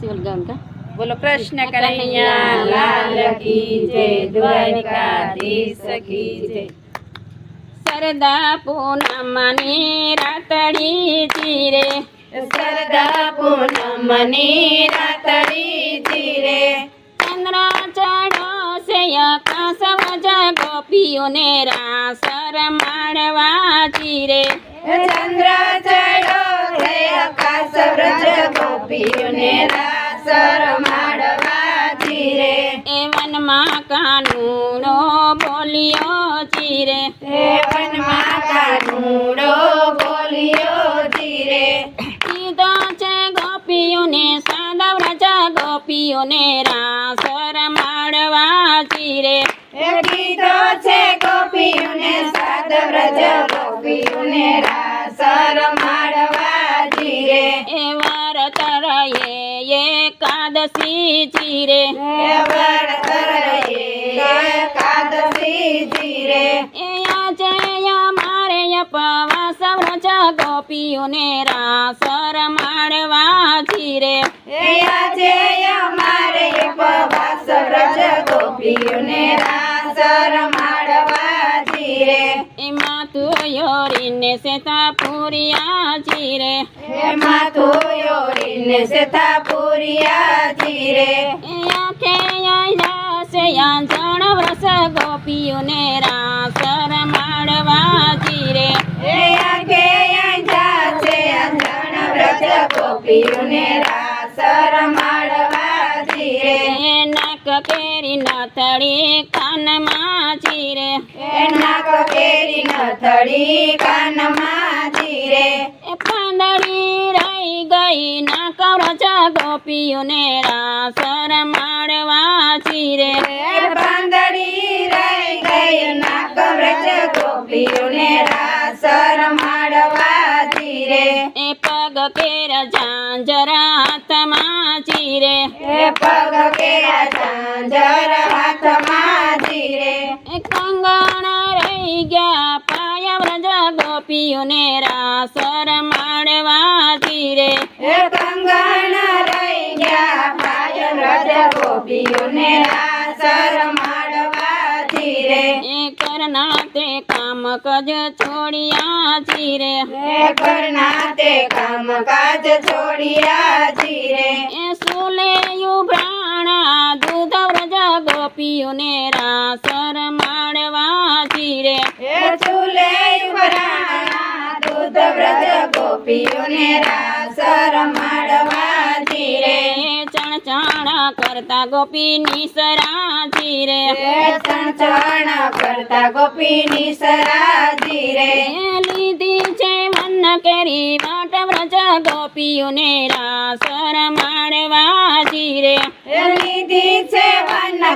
बोलगा उनका बोलो कृष्ण कन्हैया लाल की जय द्वारिकाधीश की जय सरदा पूनमनी रतड़ी चीरे सरदा पूनमनी रतड़ी चीरे चंद्रा चढ़ो से कसव गोपियों ने रासर मारवा चीरे चंद्रा चढ़ो से कसव गोपियों ने નુડો બોલ્યો ચીરે હે વન માતા નુડો બોલ્યો ચીરે કીધો છે ગોપીઓને સાદવ રાજા ગોપીઓને રાસ રમાડવા ચીરે કીધો છે ગોપીઓને સાદવ રાજા ગોપીઓને રાસ એકાદશી ચીરે એ વાર રે એકાદશીજી રે એયા જયા મારે અપવા સૌરજ ગોપીઓને રાસ રમાડવા જી રે એયા જયા મારે અપવા સૌરજ ગોપીઓને સેતા પૂરિયા જી રે એમાં તું સેતા પૂરિયા જી રે એયા કે જયાંજણ વ્રસ ગોપીઓને રાસ રમાડવાજી રે ગોપીઓને રાસ રમાડવા ચીરે નક પેરી નથળી કાનમાં ચીરે નક પેરી નથળી કાનમાં ચીરે પાંદડી રહી ગઈ ના કવરચ ગોપીઓને રાસર માળવા ચીરે પાંદડી રહી ગઈ ના કવરચ ગોપીઓને રાસર માળવા ચીરે પગ કેર ઝાંઝરા પગ કંગણા રહી ગયા પાયા વ્રજા ગોપીઓને રાસર માડવા રે કંગણ રહી ગયા પાયા વ્રજા ગોપીઓને રાસર માડવા ધીરે કરના તે કામ કજ છોડ્યા ધીરે કરના તે કામ કજ છોડ્યા પાપીઓને રાસર માળવા ચીરે ચૂલે દૂધ વ્રત ગોપીઓને રાસર માળવા ચીરે ચણચાણા કરતા ગોપી નિસરા ચીરે ચણચાણા કરતા ગોપી નિસરા ચીરે લીધી છે મન કેરી વાટ વ્રજ ગોપીઓને રાસર માળવા ચીરે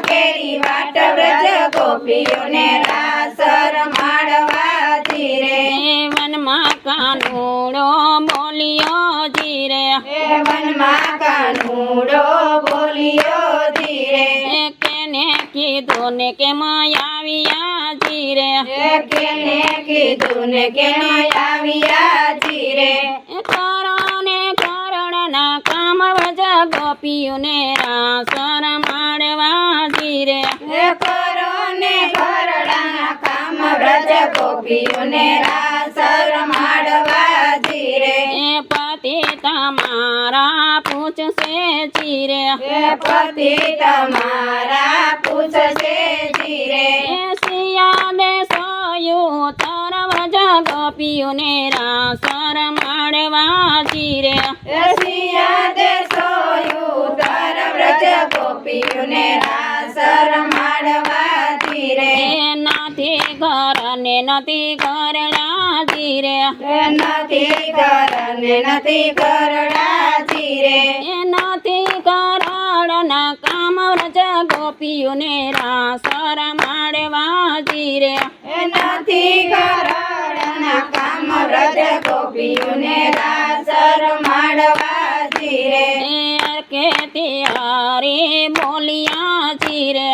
કેરી વાટ વ્રજ ગોપીઓને રાસર માળવા ધીરે વનમાં કાનુડો બોલ્યો ધીરે વનમાં કાનુડો બોલ્યો ધીરે કેને કીધું ને કે માયાવિયા ધીરે કેને કીધું ને કે માયાવિયા ધીરે કરણે કરણના કામ વજ ગોપીઓને રાસર रे ए काम व्रज गोपियो ने रासर माडवा पति तमारा पूछ से जी पति तमारा पूछ से जी रे ए सिया ने सोयो तर व्रज गोपियो ने रासर माडवा जी रे व्रज गोपियो ने रासर પાડવાતી રે નથી ઘર ને નથી કરડાતી રે નથી ઘર ને નથી કરડાતી રે નથી કરડના કામ રજ ગોપીઓને રાસર માડવાતી રે નથી કરડના કામ રજ ગોપીઓને રાસર માડવાતી રે કે તે હરે બોલિયા तीरे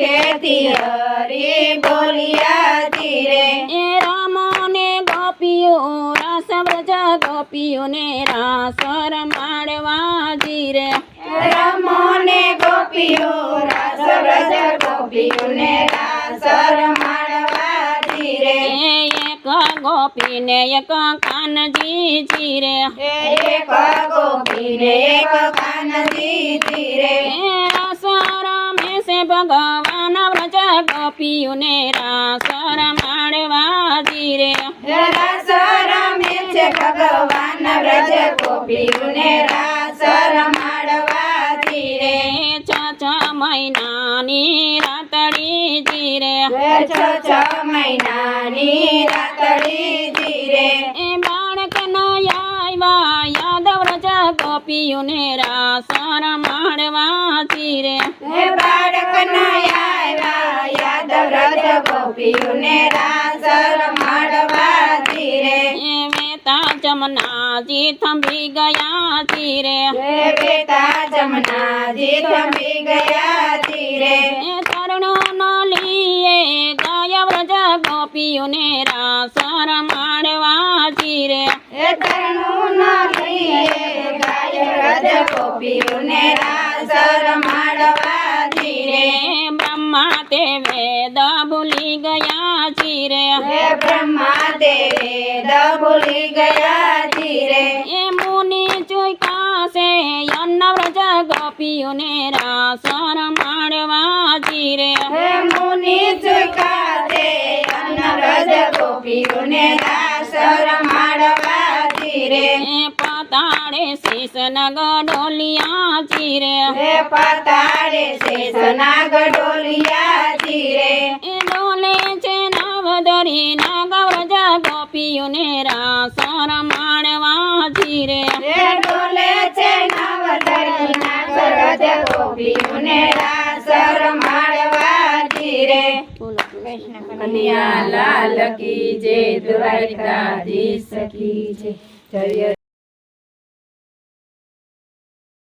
के तिहरी बोलिया तीरे ए रामो ने गोपियो रस व्रज गोपियो ने रास रमाड़वा जीरे रामो ने गोपियो रस व्रज गोपियो ने रास जीरे एक गोपी ने एक कान जी जीरे एक गोपी ने एक कान जी जीरे પાપીઓને રાસર માણવા ધીરે રાસર મે છે ભગવાન વ્રજ ગોપીઓને રાસર માણવા ધીરે છ છ મહિનાની રાતડી ધીરે છ છ રાતડી ધીરે એ બાળક નયા યાદવ રજ ગોપીઓને રાસર जमना जी थमी गया तीरे बेटा जमना जी थमी गया तीरे तरणों नालिए गाया व्रज गोपियों ने रासर माड़वा तीरे तरणों गाया व्रज गोपियों ने रासर माड़वा तीरे માટે વેદ ભૂલી ગયા ચીરે હે બ્રહ્મા તેરે દબુલી ગયા ચીરે હે મુની ઝુકાસે યન્નવ્રજ ગોપીઓને રાસ રમવા ચીરે હે મુની ઝુકાતે યન્નવ્રજ ગોપીઓને રાસ રમવા ચીરે હે પતાડે શીશનાગ ડોલિયા ચીરે હે પતાડે શીશનાગ ડોલિયા ગોપીઓને રાસર માણવા જીરે ડોલે છે લાલ કી જે દ્વારકાધીશ જય